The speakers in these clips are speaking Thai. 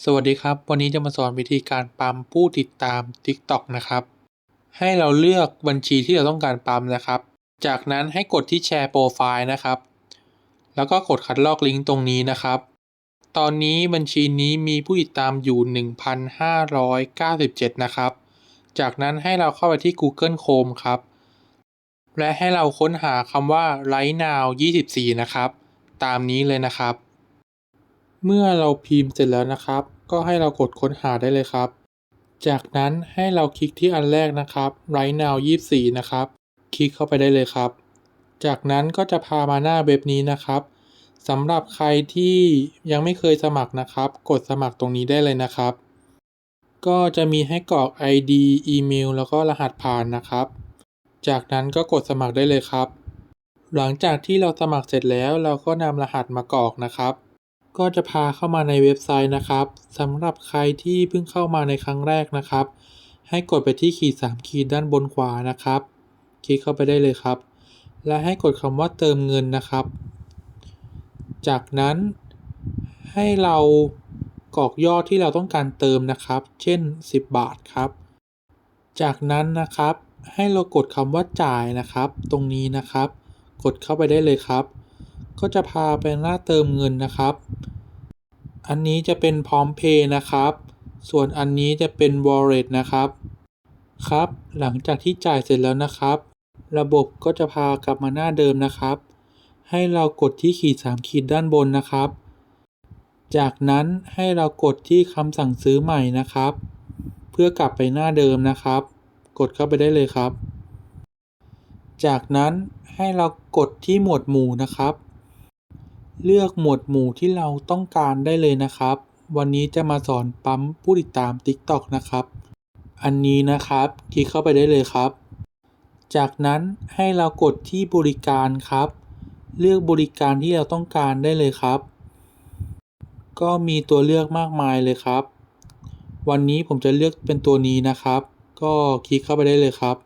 สวัสดีครับ วันนี้จะมาสอนวิธีการปั๊มผู้ติดตาม TikTok นะครับ ให้เราเลือกบัญชีที่เราต้องการปั๊มนะครับ จากนั้นให้กดที่แชร์โปรไฟล์นะครับ แล้วก็กดคัดลอกลิงก์ตรงนี้นะครับ ตอนนี้บัญชีนี้มีผู้ติดตามอยู่ 1,597 นะครับ จากนั้นให้เราเข้าไปที่ Google Chrome ครับ และให้เราค้นหาคำว่า Right Now 24 นะครับ ตามนี้เลยนะครับ เมื่อเราพิมพ์เสร็จแล้วนะครับ ก็ให้เรากดค้นหาได้เลยครับ จากนั้นให้เราคลิกที่อันแรกนะครับ Right Now 24 นะครับ คลิกเข้าไปได้เลยครับ จากนั้นก็จะพามาหน้าเว็บนี้นะครับสำหรับใครที่ยังไม่เคยสมัครนะครับ กดสมัครตรงนี้ได้เลยนะครับ ก็จะมีให้กรอก ID อีเมล แล้วก็รหัสผ่านนะครับ จากนั้นก็กดสมัครได้เลยครับ หลังจากที่เราสมัครเสร็จแล้วเราก็นำรหัสมากรอกนะครับ ก็จะพาเข้ามาในเว็บไซต์นะครับสำหรับใครที่เพิ่งเข้ามาในครั้งแรกนะครับ ให้กดไปที่ขีด 3 ขีดด้านบนขวานะครับ คลิกเข้าไปได้เลยครับ และให้กดคำว่าเติมเงินนะครับ จากนั้นให้เรากรอกยอดที่เราต้องการเติมนะครับ เช่น 10 บาทครับ จากนั้นนะครับ ให้เรากดคำว่าจ่ายนะครับ ตรงนี้นะครับ กดเข้าไปได้เลยครับ ก็จะพาไปหน้าเติมเงินนะครับ อันนี้จะเป็นพร้อมเพย์นะครับ ส่วนอันนี้จะเป็น wallet นะครับ ครับ หลังจากที่จ่ายเสร็จแล้วนะครับ ระบบก็จะพากลับมาหน้าเดิมนะครับ ให้เรากดที่ขีด 3 ขีดด้านบนนะครับ จากนั้นให้เรากดที่คำสั่งซื้อใหม่นะครับ เพื่อกลับไปหน้าเดิมนะครับ กดเข้าไปได้เลยครับ จากนั้นให้เรากดที่หมวดหมู่นะครับ เลือกหมวดหมู่ที่เราต้องการได้เลยนะครับ วันนี้จะมาสอนปั๊มผู้ติดตาม TikTok นะครับ อันนี้นะครับ คลิกเข้าไปได้เลยครับ จากนั้นให้เรากดที่บริการครับ เลือกบริการที่เราต้องการได้เลยครับ ก็มีตัวเลือกมากมายเลยครับ วันนี้ผมจะเลือกเป็นตัวนี้นะครับ ก็คลิกเข้าไปได้เลยครับ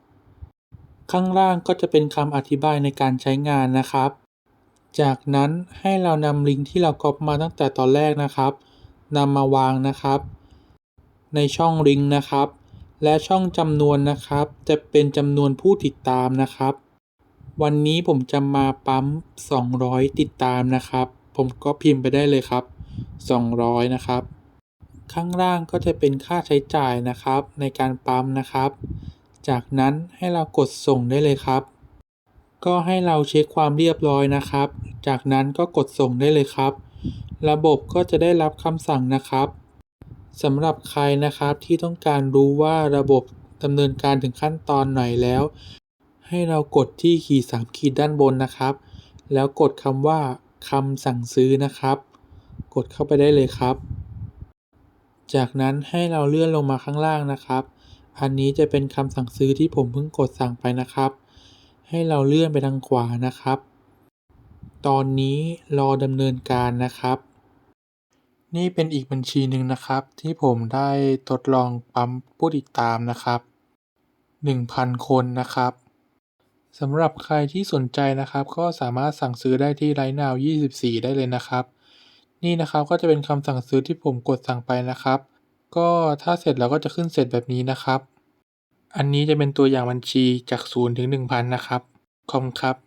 ข้างล่างก็จะเป็นคำอธิบายในการใช้งานนะครับ จากนั้นให้เรานำลิงก์ที่เราก๊อปมาตั้งแต่ตอนแรกนะครับนำมาวางนะครับ ในช่องลิงก์นะครับ และช่องจำนวนนะครับ จะเป็นจำนวนผู้ติดตามนะครับ วันนี้ผมจะมาปั๊ม 200 ติดตามนะครับ ผมก็พิมพ์ไปได้เลยครับ 200 นะครับ ข้างล่างก็จะเป็นค่าใช้จ่ายนะครับ ในการปั๊มนะครับ จากนั้นให้เรากดส่งได้เลยครับ ก็ให้เราเช็คความเรียบร้อยนะครับ จากนั้นก็กดส่งได้เลยครับ ระบบก็จะได้รับคำสั่งนะครับสำหรับใครนะครับที่ต้องการรู้ว่าระบบดำเนินการถึงขั้นตอนไหนแล้ว ให้เรากดที่ขีด3ขีดด้านบนนะครับ แล้วกดคำว่าคำสั่งซื้อนะครับ กดเข้าไปได้เลยครับ จากนั้นให้เราเลื่อนลงมาข้างล่างนะครับ อันนี้จะเป็นคำสั่งซื้อที่ผมเพิ่งกดสั่งไปนะครับ ให้เราเลื่อนไปทางขวานะครับ ตอนนี้รอดำเนินการนะครับ นี่เป็นอีกบัญชีหนึ่งนะครับ ที่ผมได้ทดลองปั๊มผู้ติดตามนะครับ 1,000 คนนะครับสำหรับใครที่สนใจนะครับ ก็สามารถสั่งซื้อได้ที่ไลน์นาว24 ได้เลยนะครับ นี่นะครับก็จะเป็นคำสั่งซื้อที่ผมกดสั่งไปนะครับ ก็ถ้าเสร็จแล้วก็จะขึ้นเสร็จแบบนี้นะครับ อันนี้จะเป็นตัวอย่างบัญชีจาก0ถึง1,000นะครับ ขอบคุณครับ